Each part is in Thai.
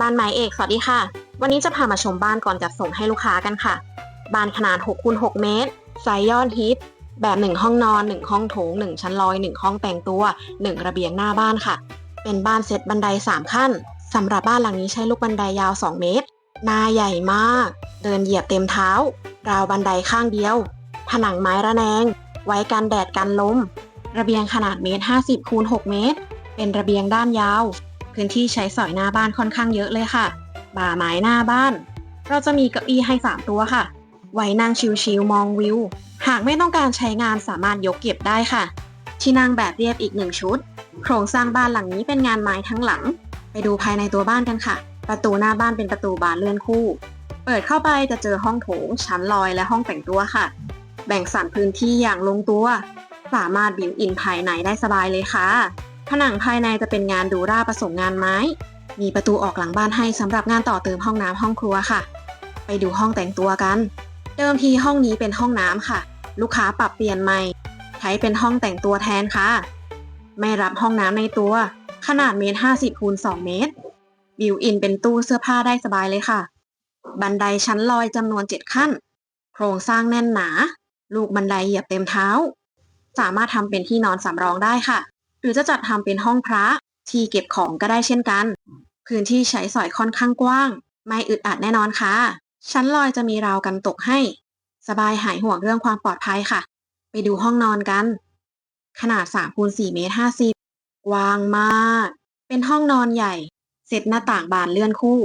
บ้านไม้เอกสวัสดีค่ะ วันนี้จะพามาชมบ้านก่อนจัดส่งให้ลูกค้ากันค่ะ บ้านขนาด6คูณ6เมตรไซส์ยอดฮิต แบบ 1 ห้องนอน 1 ห้องโถง 1 ชั้นลอย 1 ห้องแต่งตัว 1 ระเบียงหน้าบ้านค่ะ เป็นบ้านเซ็ตบันได 3 ขั้นสำหรับบ้านหลังนี้ใช้ลูกบันไดยาว 2 เมตร หน้าใหญ่มาก เดินเหยียบเต็มเท้า ราวบันไดข้างเดียว ผนังไม้ระแนง ไว้กันแดดกันลม ระเบียงขนาดเมตร50คูณ6เมตร เป็นระเบียงด้านยาว พื้นที่ใช้สอยหน้าบ้านค่อนข้างเยอะเลยค่ะ บ่าไม้หน้าบ้าน เราจะมีเก้าอี้ให้ 3 ตัวค่ะ ไว้นั่งชิลๆมองวิว หากไม่ต้องการใช้งานสามารถยกเก็บได้ค่ะ ที่นั่งแบบเรียบอีกหนึ่งชุด โครงสร้างบ้านหลังนี้เป็นงานไม้ทั้งหลัง ไปดูภายในตัวบ้านกันค่ะ ประตูหน้าบ้านเป็นประตูบานเลื่อนคู่ เปิดเข้าไปจะเจอห้องโถง ชั้นลอยและห้องแต่งตัวค่ะ แบ่งสรรพื้นที่อย่างลงตัว สามารถบิวอินภายในได้สบายเลยค่ะ ผนังภายในจะเป็นงานดูราผสมงานไม้ มีประตูออกหลังบ้านให้สำหรับงานต่อเติมห้องน้ำห้องครัวค่ะ ไปดูห้องแต่งตัวกัน เดิมทีห้องนี้เป็นห้องน้ำค่ะ ลูกค้าปรับเปลี่ยนใหม่ ใช้เป็นห้องแต่งตัวแทนค่ะ ไม่รับห้องน้ำในตัว ขนาดเมตรห้าสิบคูณสองเมตร บิวอินเป็นตู้เสื้อผ้าได้สบายเลยค่ะ บันไดชั้นลอยจำนวนเจ็ดขั้น โครงสร้างแน่นหนา ลูกบันไดเหยียบเต็มเท้า สามารถทำเป็นที่นอนสำรองได้ค่ะ หรือจะจัดทำเป็นห้องพระที่เก็บของก็ได้เช่นกัน พื้นที่ใช้สอยค่อนข้างกว้าง ไม่อึดอัดแน่นอนค่ะ ชั้นลอยจะมีราวกันตกให้ สบายหายห่วงเรื่องความปลอดภัยค่ะ ไปดูห้องนอนกัน ขนาด3คูณ4เมตร50กว้างมาก เป็นห้องนอนใหญ่ เสร็จหน้าต่างบานเลื่อนคู่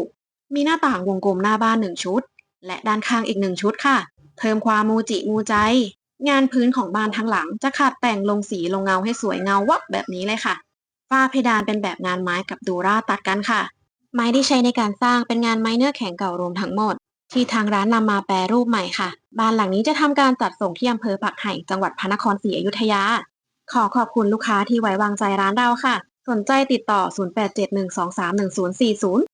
มีหน้าต่างวงกลมหน้าบ้านหนึ่งชุด และด้านข้างอีกหนึ่งชุดค่ะ เพิ่มความมูจิมูใจ งานพื้นของบ้านทั้งหลังจะขัดแต่งลงสีลงเงาให้สวยเงาวับแบบนี้เลยค่ะ ฝ้าเพดานเป็นแบบงานไม้กับดูราตัดกันค่ะ ไม้ที่ใช้ในการสร้างเป็นงานไม้เนื้อแข็งเก่ารวมทั้งหมด ที่ทางร้านนำมาแปรรูปใหม่ค่ะ บ้านหลังนี้จะทำการจัดส่งที่อำเภอปักไห่จังหวัดพระนครศรีอยุธยา ขอขอบคุณลูกค้าที่ไว้วางใจร้านเราค่ะ สนใจติดต่อ 0871231040